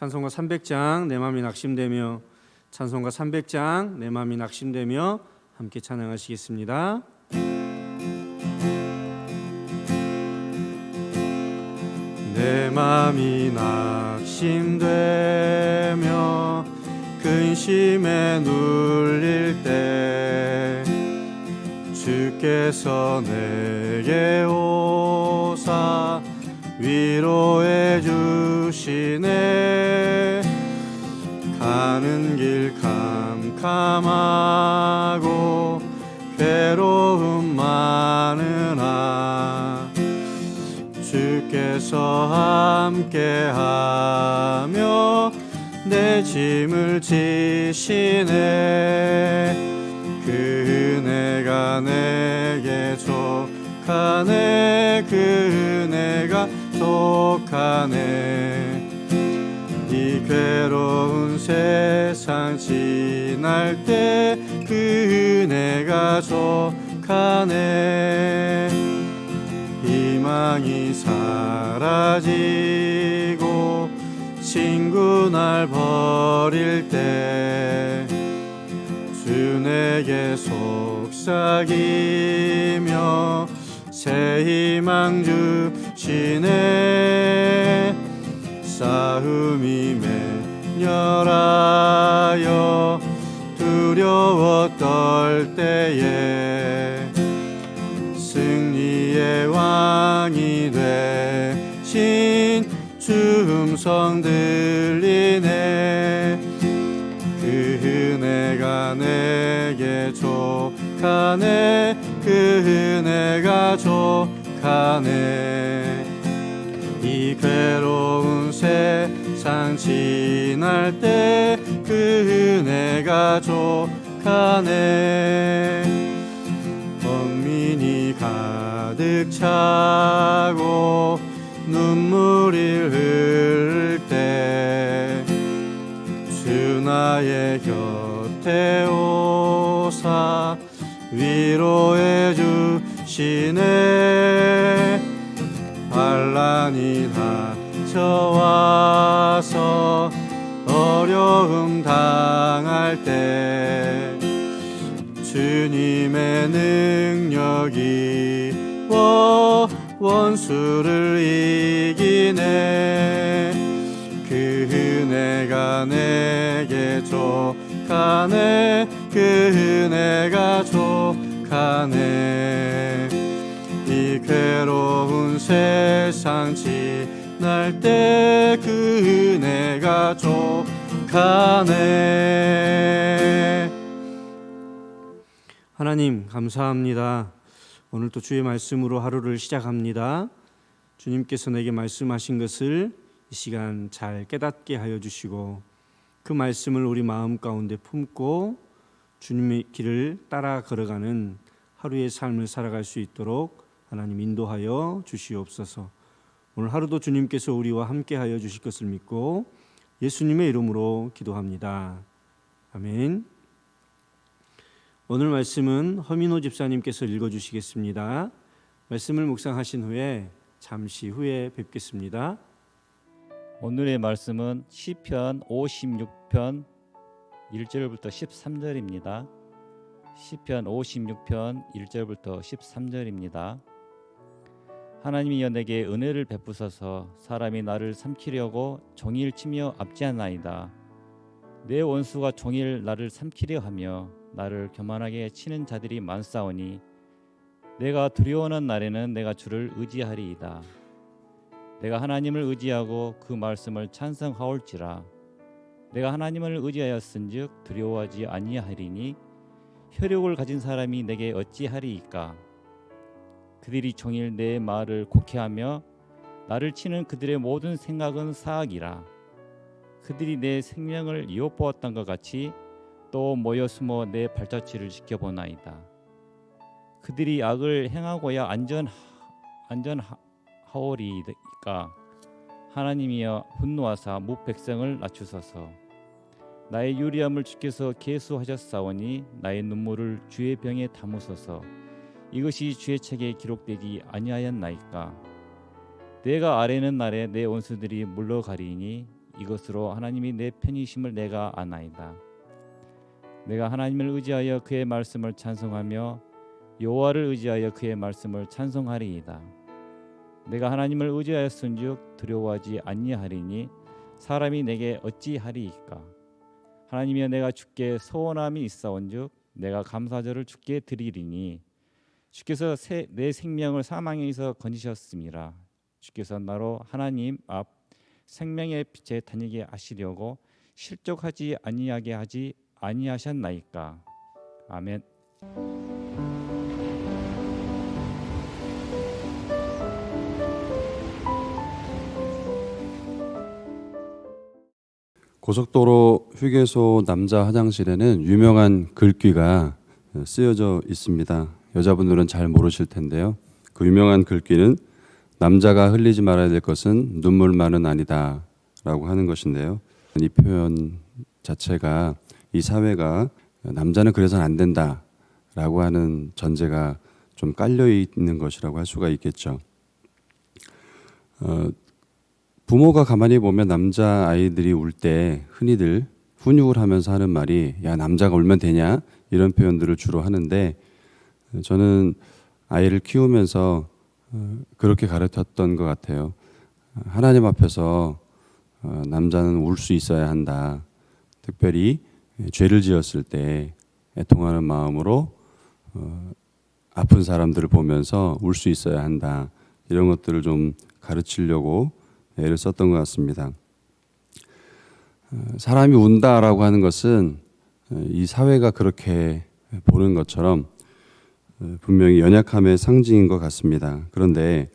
찬송가 300장 내 마음이 낙심되며 찬송가 300장 내 마음이 낙심되며 함께 찬양하시겠습니다. 내 마음이 낙심되며 근심에 눌릴 때 주께서 내게 오사 위로해 주시네 캄캄하고 괴로움 많으나 주께서 함께하며 내 짐을 지시네. 그 은혜가 내게 족하네. 그 은혜가 족하네. 이 괴로운 세상 지날 때그 은혜가 족하네. 희망이 사라지고 친구 날 버릴 때 주 내게 속삭이며 새 희망 주시네 싸움이 맹렬하여 두려워 떨 때에 승리의 왕이 되신 주 음성 들리네. 그 은혜가 내게 족하네. 그 은혜가 족하네. 이 괴로운 세상 지날 때 그 은혜가 족하네. 범민이 가득 차고 눈물이 흐를 때 주 나의 곁에 오사 위로해 주시네. 반란이 닥쳐와서 어려움 당할 때 주님의 능력이 워 원수를 이기네. 그 은혜가 내게 족하네. 그 은혜가 족하네. 이 괴로운 세상 지 날 때 그 은혜가 족하네 하나님 감사합니다. 오늘 또 주의 말씀으로 하루를 시작합니다. 주님께서 내게 말씀하신 것을 이 시간 잘 깨닫게 하여 주시고 그 말씀을 우리 마음 가운데 품고 주님의 길을 따라 걸어가는 하루의 삶을 살아갈 수 있도록 하나님 인도하여 주시옵소서. 오늘 하루도 주님께서 우리와 함께 하여 주실 것을 믿고 예수님의 이름으로 기도합니다. 아멘. 오늘 말씀은 허민호 집사님께서 읽어 주시겠습니다. 말씀을 묵상하신 후에 잠시 후에 뵙겠습니다. 오늘의 말씀은 시편 56편 1절부터 13절입니다. 시편 56편 1절부터 13절입니다. 하나님이여 내게 은혜를 베푸소서 사람이 나를 삼키려고 종일 치며 압제하나이다. 내 원수가 종일 나를 삼키려 하며 나를 교만하게 치는 자들이 많사오니 내가 두려워하는 날에는 내가 주를 의지하리이다. 내가 하나님을 의지하고 그 말씀을 찬성하올지라 내가 하나님을 의지하였은즉 두려워하지 아니하리니 혈육을 가진 사람이 내게 어찌하리이까 그들이 종일 내 말을 곡해하며 나를 치는 그들의 모든 생각은 사악이라. 그들이 내 생명을 이어보았던 것 같이 또 모여 숨어 내 발자취를 지켜보나이다. 그들이 악을 행하고야 안전 안전 하오리까? 하나님이여 분노하사 무 백성을 낮추소서. 나의 유리함을 주께서 계수하셨사오니 나의 눈물을 주의 병에 담으소서 이것이 주의 책에 기록되지 아니하였나이까 내가 아래는 날에 내 원수들이 물러가리니 이것으로 하나님이 내 편이심을 내가 아나이다. 내가 하나님을 의지하여 그의 말씀을 찬송하며 여호와를 의지하여 그의 말씀을 찬송하리이다. 내가 하나님을 의지하였은즉 두려워하지 아니하리니 사람이 내게 어찌하리이까 하나님이여 내가 주께 소원함이 있사온즉 내가 감사절을 주께 드리리니 주께서 새- 내 생명을 사망에서 건지셨음이라 주께서 나로 하나님 앞 생명의 빛에 다니게 하시려고 실족하지 아니하게 하지 아니하셨나이까 아멘. 고속도로 휴게소 남자 화장실에는 유명한 글귀가 쓰여져 있습니다. 여자분들은 잘 모르실 텐데요. 그 유명한 글귀는 남자가 흘리지 말아야 될 것은 눈물만은 아니다 라고 하는 것인데요. 이 표현 자체가 이 사회가 남자는 그래서는 안 된다 라고 하는 전제가 좀 깔려 있는 것이라고 할 수가 있겠죠. 어, 부모가 가만히 보면 남자 아이들이 울 때 흔히들 훈육을 하면서 하는 말이 야 남자가 울면 되냐 이런 표현들을 주로 하는데 저는 아이를 키우면서 어, 그렇게 가르쳤던 것 같아요. 하나님 앞에서 어, 남자는 울 수 있어야 한다. 특별히 죄를 지었을 때 애통하는 마음으로 어, 아픈 사람들을 보면서 울 수 있어야 한다. 이런 것들을 좀 가르치려고 애를 썼던 것 같습니다. 어, 사람이 운다라고 하는 것은 어, 이 사회가 그렇게 보는 것처럼 어, 분명히 연약함의 상징인 것 같습니다. 그런데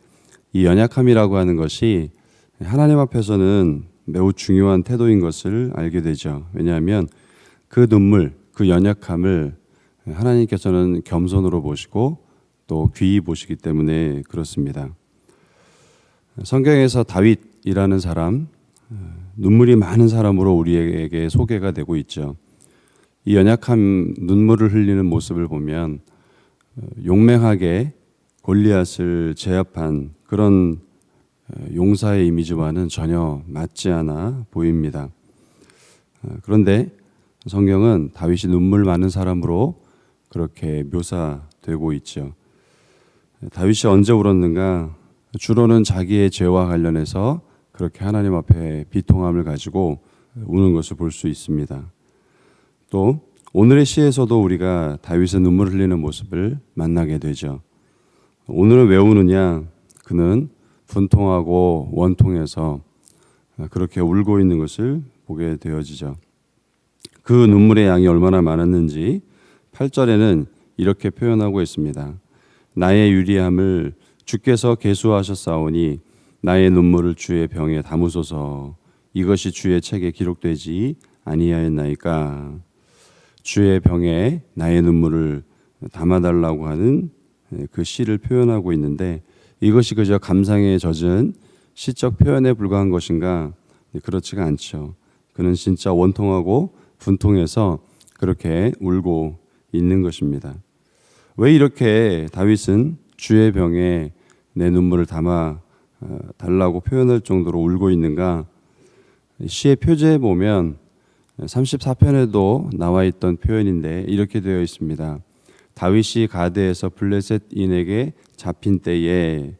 이 연약함이라고 하는 것이 하나님 앞에서는 매우 중요한 태도인 것을 알게 되죠. 왜냐하면 그 눈물, 그 연약함을 하나님께서는 겸손으로 보시고 또 귀히 보시기 때문에 그렇습니다. 성경에서 다윗이라는 사람, 어, 눈물이 많은 사람으로 우리에게 소개가 되고 있죠. 이 연약함, 눈물을 흘리는 모습을 보면 어, 용맹하게 골리앗을 제압한 그런 어, 용사의 이미지와는 전혀 맞지 않아 보입니다. 그런데 성경은 다윗이 눈물 많은 사람으로 그렇게 묘사되고 있죠. 다윗이 언제 울었는가? 주로는 자기의 죄와 관련해서 그렇게 하나님 앞에 비통함을 가지고 우는 것을 볼 수 있습니다. 또 오늘의 시에서도 우리가 다윗의 눈물 흘리는 모습을 만나게 되죠. 오늘은 왜 우느냐? 그는 분통하고 원통해서 그렇게 울고 있는 것을 보게 되어지죠. 그 눈물의 양이 얼마나 많았는지 8절에는 이렇게 표현하고 있습니다. 나의 유리함을 주께서 계수하셨사오니 나의 눈물을 주의 병에 담으소서 이것이 주의 책에 기록되지 아니하였나이까 주의 병에 나의 눈물을 담아달라고 하는 그 시를 표현하고 있는데 이것이 그저 감상에 젖은 시적 표현에 불과한 것인가 그렇지가 않죠. 그는 진짜 원통하고 분통해서 그렇게 울고 있는 것입니다. 왜 이렇게 다윗은 주의 병에 내 눈물을 담아 어, 달라고 표현할 정도로 울고 있는가? 시의 표제에 보면 34편에도 나와 있던 표현인데 이렇게 되어 있습니다. 다윗이 가드에서 블레셋인에게 잡힌 때에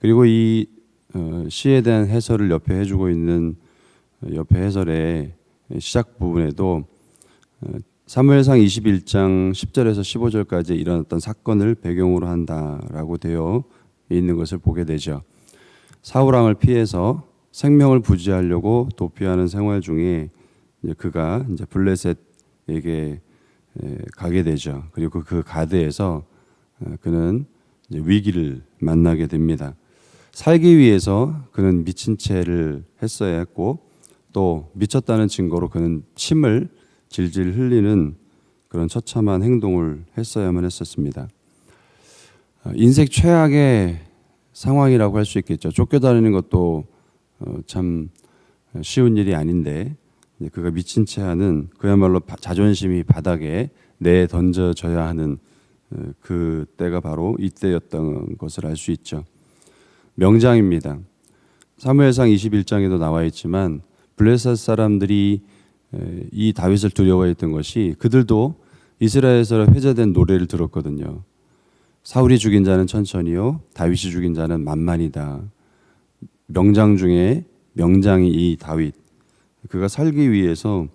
그리고 이 어, 시에 대한 해설을 옆에 해주고 있는 어, 옆에 해설의 시작 부분에도 사무엘상 21장 10절에서 15절까지 일어났던 사건을 배경으로 한다라고 되어 있는 것을 보게 되죠. 사울 왕을 피해서 생명을 부지하려고 도피하는 생활 중에 이제 그가 이제 블레셋에게 가게 되죠. 그리고 그 가드에서 어, 그는 위기를 만나게 됩니다. 살기 위해서 그는 미친 채를 했어야 했고 또 미쳤다는 증거로 그는 침을 질질 흘리는 그런 처참한 행동을 했어야만 했었습니다. 어, 인생 최악의 상황이라고 할 수 있겠죠. 쫓겨다니는 것도 어, 참 쉬운 일이 아닌데 그가 미친 채 하는 그야말로 자존심이 바닥에 내 던져져야 하는 어, 그 때가 바로 이때였던 것을 알 수 있죠. 명장입니다. 사무엘상 21장에도 나와 있지만 블레셋 사람들이 에, 이 다윗을 두려워했던 것이 그들도 이스라엘에서 회자된 노래를 들었거든요. 사울이 죽인 자는 천천히요, 다윗이 죽인 자는 만만이다. 명장 중에 명장이 이 다윗. 그가 살기 위해서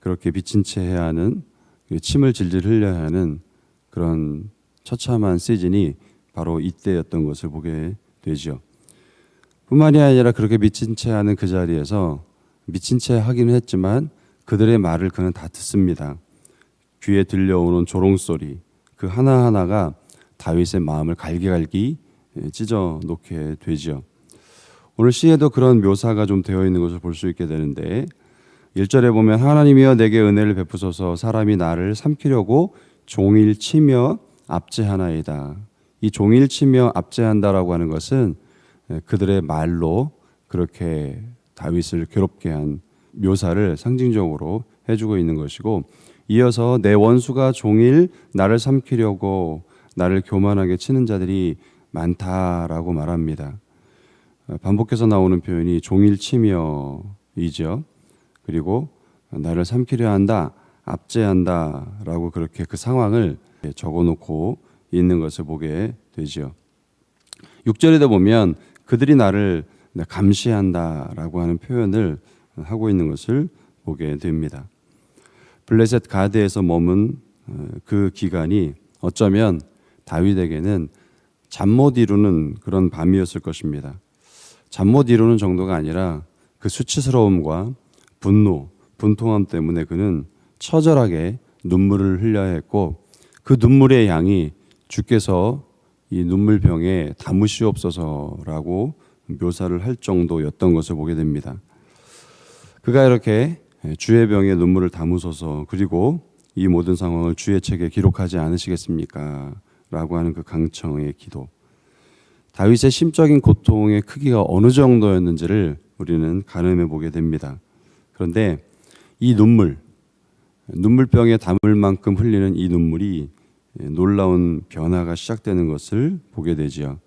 그렇게 비친 채 해야 하는 그 침을 질질 흘려야 하는 그런 처참한 시즌이 바로 이때였던 것을 보게 되죠. 뿐만이 아니라 그렇게 미친 채 하는 그 자리에서 미친 채 하기는 했지만 그들의 말을 그는 다 듣습니다. 귀에 들려오는 조롱소리 그 하나하나가 다윗의 마음을 갈기갈기 찢어 놓게 되죠. 오늘 시에도 그런 묘사가 좀 되어 있는 것을 볼 수 있게 되는데 1절에 보면 하나님이여 내게 은혜를 베푸소서 사람이 나를 삼키려고 종일 치며 압제하나이다. 이 종일 치며 압제한다라고 하는 것은 그들의 말로 그렇게 다윗을 괴롭게 한 묘사를 상징적으로 해주고 있는 것이고 이어서 내 원수가 종일 나를 삼키려고 나를 교만하게 치는 자들이 많다라고 말합니다. 반복해서 나오는 표현이 종일 치며이죠. 그리고 나를 삼키려 한다, 압제한다라고 그렇게 그 상황을 적어놓고 있는 것을 보게 되죠. 6절에도 보면 그들이 나를 감시한다라고 하는 표현을 하고 있는 것을 보게 됩니다. 블레셋 가드에서 머문 어, 그 기간이 어쩌면 다윗에게는 잠 못 이루는 그런 밤이었을 것입니다. 잠 못 이루는 정도가 아니라 그 수치스러움과 분노, 분통함 때문에 그는 처절하게 눈물을 흘려야 했고 그 눈물의 양이 주께서 이 눈물병에 담으시옵소서라고 묘사를 할 정도였던 것을 보게 됩니다. 그가 이렇게 주의 병에 눈물을 담으소서 그리고 이 모든 상황을 주의 책에 기록하지 않으시겠습니까? 라고 하는 그 강청의 기도. 다윗의 심적인 고통의 크기가 어느 정도였는지를 우리는 가늠해 보게 됩니다. 그런데 이 눈물, 눈물병에 담을 만큼 흘리는 이 눈물이 놀라운 변화가 시작되는 것을 보게 되지요.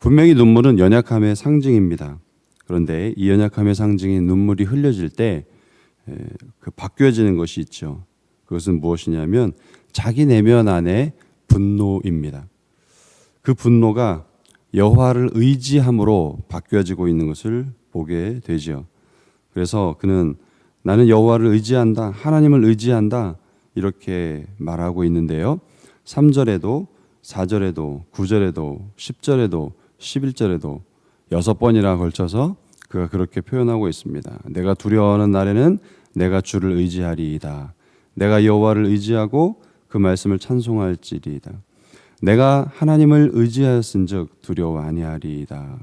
분명히 눈물은 연약함의 상징입니다. 그런데 이 연약함의 상징인 눈물이 흘려질 때 그 바뀌어지는 것이 있죠. 그것은 무엇이냐면 자기 내면 안에 분노입니다. 그 분노가 여호와를 의지함으로 바뀌어지고 있는 것을 보게 되죠. 그래서 그는 나는 여호와를 의지한다. 하나님을 의지한다. 이렇게 말하고 있는데요. 3절에도 4절에도 9절에도 10절에도 11절에도 여섯 번이나 걸쳐서 그가 그렇게 표현하고 있습니다. 내가 두려워하는 날에는 내가 주를 의지하리이다. 내가 여호와를 의지하고 그 말씀을 찬송할지리이다. 내가 하나님을 의지하였은즉 두려워 아니하리이다.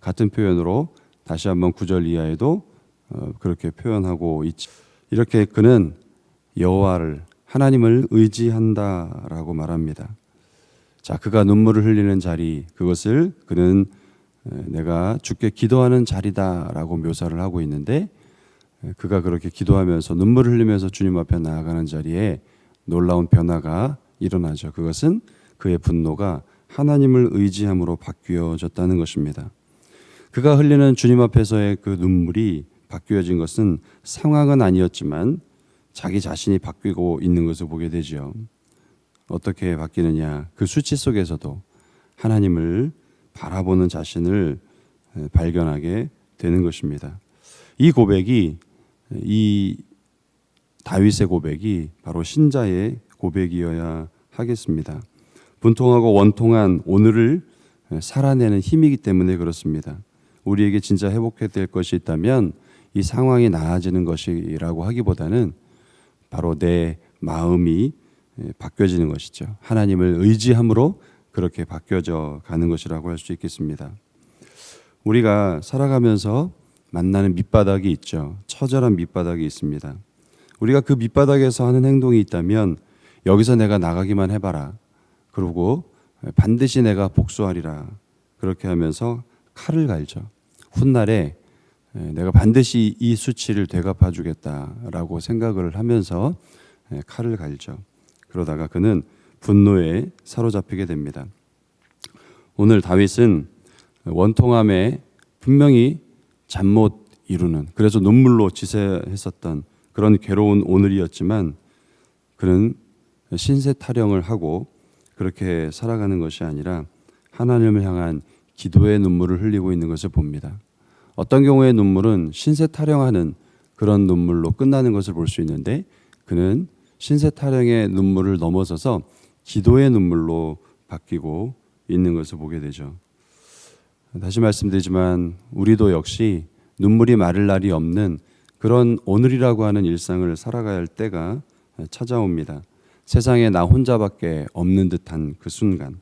같은 표현으로 다시 한번 구절 이하에도 어, 그렇게 표현하고 있지. 이렇게 그는 여호와를 하나님을 의지한다라고 말합니다. 자, 그가 눈물을 흘리는 자리 그것을 그는 에, 내가 주께 기도하는 자리다라고 묘사를 하고 있는데 에, 그가 그렇게 기도하면서 눈물을 흘리면서 주님 앞에 나아가는 자리에 놀라운 변화가 일어나죠. 그것은 그의 분노가 하나님을 의지함으로 바뀌어졌다는 것입니다. 그가 흘리는 주님 앞에서의 그 눈물이 바뀌어진 것은 상황은 아니었지만 자기 자신이 바뀌고 있는 것을 보게 되죠. 어떻게 바뀌느냐? 그 수치 속에서도 하나님을 바라보는 자신을 발견하게 되는 것입니다. 이 고백이 이 다윗의 고백이 바로 신자의 고백이어야 하겠습니다. 분통하고 원통한 오늘을 살아내는 힘이기 때문에 그렇습니다. 우리에게 진짜 회복해야 될 것이 있다면 이 상황이 나아지는 것이라고 하기보다는 바로 내 마음이 바뀌어지는 것이죠. 하나님을 의지함으로 그렇게 바뀌어져 가는 것이라고 할 수 있겠습니다. 우리가 살아가면서 만나는 밑바닥이 있죠. 처절한 밑바닥이 있습니다. 우리가 그 밑바닥에서 하는 행동이 있다면 여기서 내가 나가기만 해봐라. 그리고 반드시 내가 복수하리라. 그렇게 하면서 칼을 갈죠. 훗날에 내가 반드시 이 수치를 되갚아 주겠다라고 생각을 하면서 칼을 갈죠. 그러다가 그는 분노에 사로잡히게 됩니다. 오늘 다윗은 원통함에 분명히 잠 못 이루는 그래서 눈물로 지새했었던 그런 괴로운 오늘이었지만 그는 신세 타령을 하고 그렇게 살아가는 것이 아니라 하나님을 향한 기도의 눈물을 흘리고 있는 것을 봅니다. 어떤 경우에 눈물은 신세 타령하는 그런 눈물로 끝나는 것을 볼 수 있는데 그는 신세 타령의 눈물을 넘어서서 기도의 눈물로 바뀌고 있는 것을 보게 되죠. 다시 말씀드리지만 우리도 역시 눈물이 마를 날이 없는 그런 오늘이라고 하는 일상을 할 때가 찾아옵니다. 세상에 나 혼자밖에 없는 듯한 그 순간,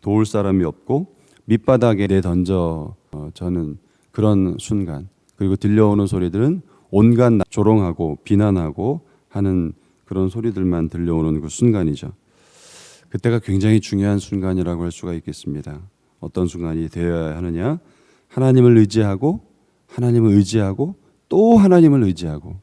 도울 사람이 없고 밑바닥에 내던져 어, 저는 그런 순간, 그리고 들려오는 소리들은 온갖 나- 조롱하고 비난하고 하는 그런 소리들만 들려오는 그 순간이죠. 그때가 굉장히 중요한 순간이라고 할 수가 있겠습니다. 어떤 순간이 되어야 하느냐? 하나님을 의지하고 하나님을 의지하고 또 하나님을 의지하고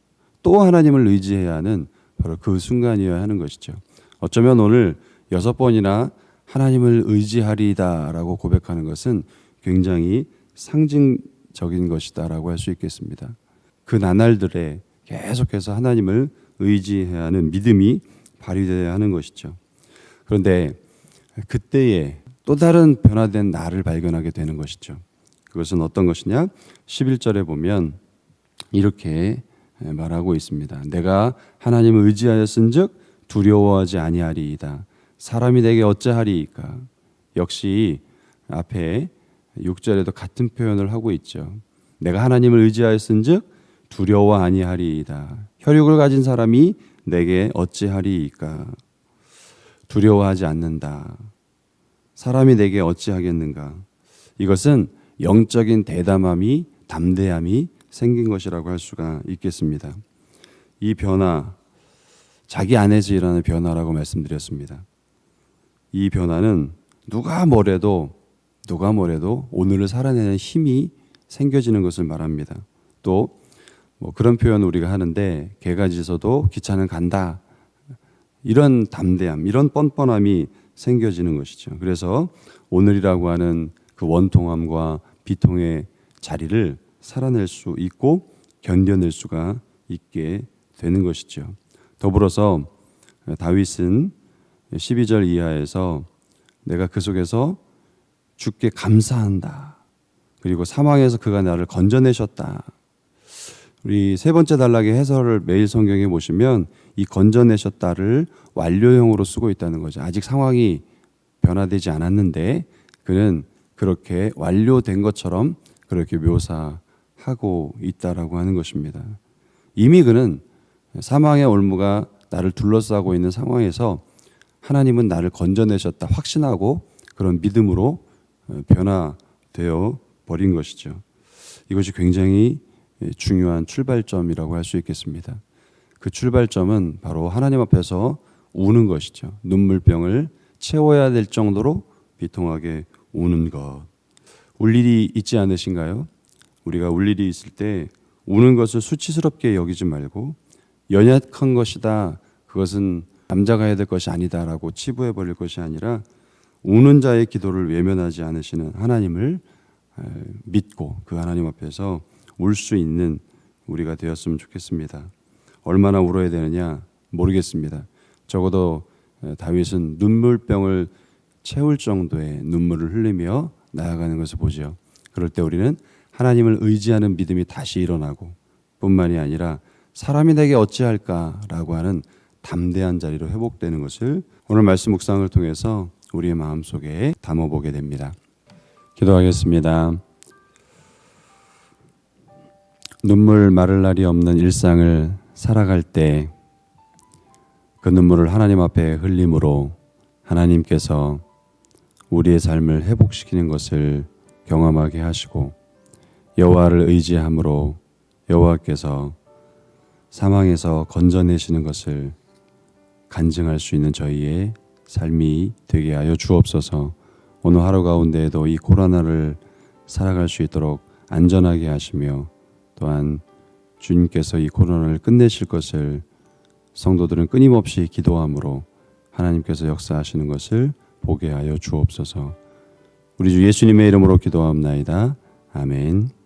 또 하나님을 의지해야 하는 바로 그 순간이어야 하는 것이죠. 어쩌면 오늘 여섯 번이나 하나님을 의지하리다라고 고백하는 것은 굉장히 상징적인 것이다라고 할 수 있겠습니다. 그 나날들에 계속해서 하나님을 의지해야 하는 믿음이 발휘되어야 하는 것이죠. 그런데 그때에 또 다른 변화된 나를 발견하게 되는 것이죠. 그것은 어떤 것이냐? 11절에 보면 이렇게 말하고 있습니다. 내가 하나님을 의지하였은즉 두려워하지 아니하리이다. 사람이 내게 어찌하리이까? 역시 앞에 6절에도 같은 표현을 하고 있죠. 내가 하나님을 의지하였은즉 두려워 아니하리이다. 혈육을 가진 사람이 내게 어찌하리이까? 두려워하지 않는다. 사람이 내게 어찌하겠는가? 이것은 영적인 대담함이 담대함이 생긴 것이라고 할 수가 있겠습니다. 이 변화 자기 안에서 일어나는 변화라고 말씀드렸습니다. 이 변화는 누가 뭐래도 누가 뭐래도 오늘을 살아내는 힘이 생겨지는 것을 말합니다. 또 뭐 그런 표현 우리가 하는데 개가 짖어도 기차는 간다. 이런 담대함, 이런 뻔뻔함이 생겨지는 것이죠. 그래서 오늘이라고 하는 그 원통함과 비통의 자리를 살아낼 수 있고 견뎌낼 수가 있게 되는 것이죠. 더불어서 다윗은 12절 이하에서 내가 그 속에서 주께 감사한다. 그리고 사망에서 그가 나를 건져내셨다. 우리 세 번째 단락의 해설을 매일 성경에 보시면 이 건져내셨다를 완료형으로 쓰고 있다는 거죠. 아직 상황이 변화되지 않았는데 그는 그렇게 완료된 것처럼 그렇게 묘사 하고 있다라고 하는 것입니다. 이미 그는 사망의 올무가 나를 둘러싸고 있는 상황에서 하나님은 나를 건져내셨다 확신하고 그런 믿음으로 어, 변화되어 버린 것이죠. 이것이 굉장히 중요한 출발점이라고 할 수 있겠습니다. 그 출발점은 바로 하나님 앞에서 우는 것이죠. 눈물병을 채워야 될 정도로 비통하게 우는 것. 울 일이 있지 않으신가요? 우리가 울 일이 있을 때 우는 것을 수치스럽게 여기지 말고 연약한 것이다. 그것은 남자가 해야 될 것이 아니다라고 치부해 버릴 것이 아니라 우는 자의 기도를 외면하지 않으시는 하나님을 에, 믿고 그 하나님 앞에서 울 수 있는 우리가 되었으면 좋겠습니다. 얼마나 울어야 되느냐 모르겠습니다. 적어도 에, 다윗은 눈물병을 채울 정도의 눈물을 흘리며 나아가는 것을 보죠. 그럴 때 우리는 하나님을 의지하는 믿음이 다시 일어나고 뿐만이 아니라 사람이 내게 어찌할까라고 하는 담대한 자리로 회복되는 것을 오늘 말씀 묵상을 통해서 우리의 마음속에 담아보게 됩니다. 기도하겠습니다. 눈물 마를 날이 없는 일상을 살아갈 때 그 눈물을 하나님 앞에 흘림으로 하나님께서 우리의 삶을 회복시키는 것을 경험하게 하시고 여호와를 의지함으로 여호와께서 사망에서 건져내시는 것을 간증할 수 있는 저희의 삶이 되게 하여 주옵소서. 오늘 하루 가운데에도 이 코로나를 살아갈 수 있도록 안전하게 하시며 또한 주님께서 이 코로나를 끝내실 것을 성도들은 끊임없이 기도함으로 하나님께서 역사하시는 것을 보게 하여 주옵소서. 우리 주 예수님의 이름으로 기도하옵나이다. 아멘.